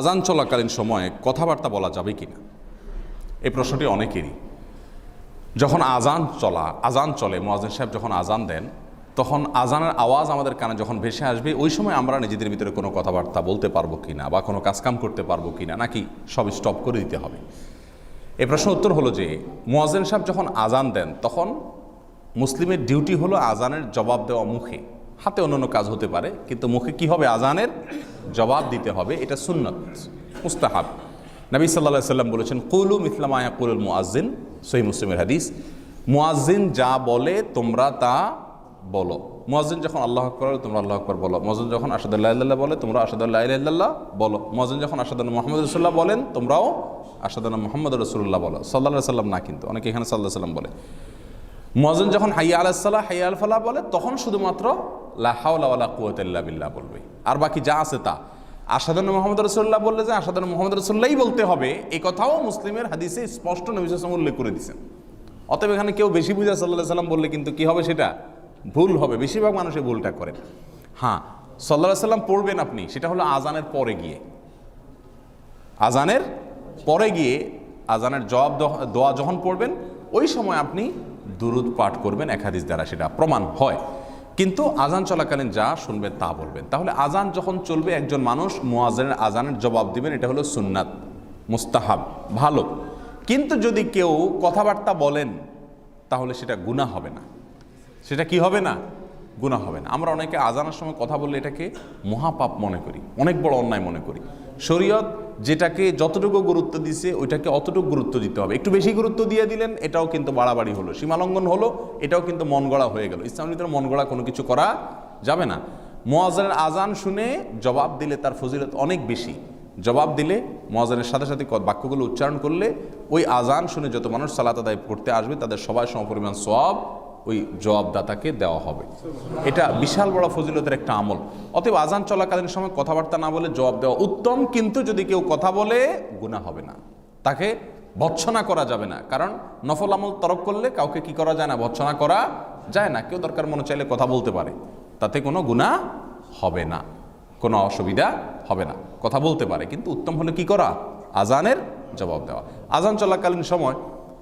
আজান চলাকালীন সময়ে কথাবার্তা বলা যাবে কি না এই প্রশ্নটি অনেকেরই। যখন আজান চলা, আজান চলে মোয়াজিন সাহেব যখন আজান দেন, তখন আজানের আওয়াজ আমাদের কানে যখন ভেসে আসবে, ওই সময় আমরা নিজেদের ভিতরে কোনো কথাবার্তা বলতে পারব কি না বা কোনো কাজকাম করতে পারব কি না নাকি সব স্টপ করে দিতে হবে? এ প্রশ্ন উত্তর হলো যে মোয়াজেন সাহেব যখন আজান দেন, তখন মুসলিমের ডিউটি হলো আজানের জবাব দেওয়া মুখে। হাতে অন্যান্য কাজ হতে পারে, কিন্তু মুখে কি হবে আজানের? জবাব দিতে হবে, এটা সুন্নত, মুস্তাহাব। নবী সাল্লাহ সাল্লাম বলেছেন, কুলু মিসলামায়া কুলুল মুআজ্জিন সহি মুসলিমের হাদিস। মুআজ্জিন যা বলে, তোমরা তা বলো। মুয়াজ্জিন যখন আল্লাহ আকবর তোমরা আল্লাহ আকবর বলো। মুয়াজ্জিন যখন আসাদুল্লাহ বলে তোমরা আসাদুল্লাহ ইল্লাল্লাহ বলো। মুয়াজ্জিন যখন আসাদুল্লাহ মোহাম্মদ রসুল্লাহ বলেন, তোমরাও আসাদুল্লাহ মোহাম্মদ রসুল্লাহ বলো। সাল্লাহ সাল্লাম না কিন্তু, অনেকে এখানে সাল্লাহ সাল্লাম বলে। মজন যখন হাইয়া আলাহ সাল্লাহ হাইয়া আল ফালাহ বলে, তখন শুধুমাত্র লাহাউলা কুয়াতিল্লা বিল্লাহ বলবে। আর বাকি যা আছে তা। আসাদান মোহাম্মদ রসুল্লাহ বললে যে আসাদান মোহাম্মদ রসুল্লাহই বলতে হবে এই কথাও মুসলিমের হাদিসে স্পষ্ট নবিসাম উল্লেখ করে দিয়েছেন। অতএব এখানে কেউ বেশি বুঝা সাল্লাহ সাল্লাম বললে কিন্তু কি হবে সেটা? ভুল হবে, বেশিরভাগ মানুষই ভুলটা করে। হ্যাঁ সাল্লাহ সাল্লাম পড়বেন আপনি, সেটা হলো আজানের পরে গিয়ে। আজানের পরে গিয়ে আজানের জবাব দোয়া যখন পড়বেন, ওই সময় আপনি দুরুদ পাঠ করবেন একাদিস দ্বারা সেটা প্রমাণ হয়। কিন্তু আজান চলাকালীন যা শুনবেন তা বলবেন। তাহলে আজান যখন চলবে, একজন মানুষ মুয়াজেনের আজানের জবাব দিবেন, এটা হলো সুন্নাত, মুস্তাহাব, ভালো। কিন্তু যদি কেউ কথাবার্তা বলেন, তাহলে সেটা গুনাহ হবে না। সেটা কি হবে না? গুনাহ হবে না। আমরা অনেকে আজানের সময় কথা বললে এটাকে মহাপাপ মনে করি, অনেক বড় অন্যায় মনে করি। শরীয়ত যেটাকে যতটুকু গুরুত্ব দিছে, ওইটাকে অতটুকু গুরুত্ব দিতে হবে। একটু বেশি গুরুত্ব দিয়ে দিলেন, এটাও কিন্তু বাড়াবাড়ি হলো। সীমালঙ্ঘন হলো, এটাও কিন্তু মন গড়া হয়ে গেল। ইসলামের মন গড়া কোনো কিছু করা যাবে না। মোয়াজানের আজান শুনে জবাব দিলে তার ফজিলত অনেক বেশি। জবাব দিলে মোয়াজানের সাথে সাথে বাক্যগুলো উচ্চারণ করলে, ওই আজান শুনে যত মানুষ সালাত আদায় করতে আসবে, তাদের সবাই সমপরিমাণ সব ওই জবাবদাতাকে দেওয়া হবে। এটা বিশাল বড় ফজিলতের একটা আমল। অতএব আজান চলাকালীন সময় কথাবার্তা না বলে জবাব দেওয়া উত্তম, কিন্তু যদি কেউ কথা বলে গুণা হবে না। তাকে ভৎসনা করা যাবে না। কারণ নফল আমল তরক করলে কাউকে কি করা যায় না? ভৎসনা করা যায় না। কেউ দরকার মনে চাইলে কথা বলতে পারে। তাতে কোনো গুণা হবে না। কোনো অসুবিধা হবে না। কথা বলতে পারে, কিন্তু উত্তম হলে কি করা? আজানের জবাব দেওয়া। আজান চলাকালীন সময়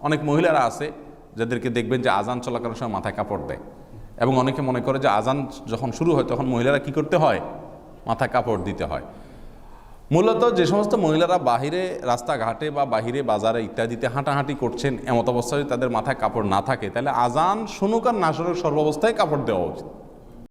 অনেক মহিলারা আছে যাদেরকে দেখবেন যে আজান চলাকালীন সময় মাথায় কাপড় দেয়। এবং অনেকে মনে করে যে আজান যখন শুরু হয় তখন মহিলারা কি করতে হয়? মাথায় কাপড় দিতে হয়। মূলত যে সমস্ত মহিলারা বাহিরে রাস্তাঘাটে বা বাহিরে বাজারে ইত্যাদিতে হাঁটাহাঁটি করছেন, এমত অবস্থায় তাদের মাথায় কাপড় না থাকে, তাহলে আজান শুনুক আর না শুনুক সর্বাবস্থায় কাপড় দেওয়া উচিত।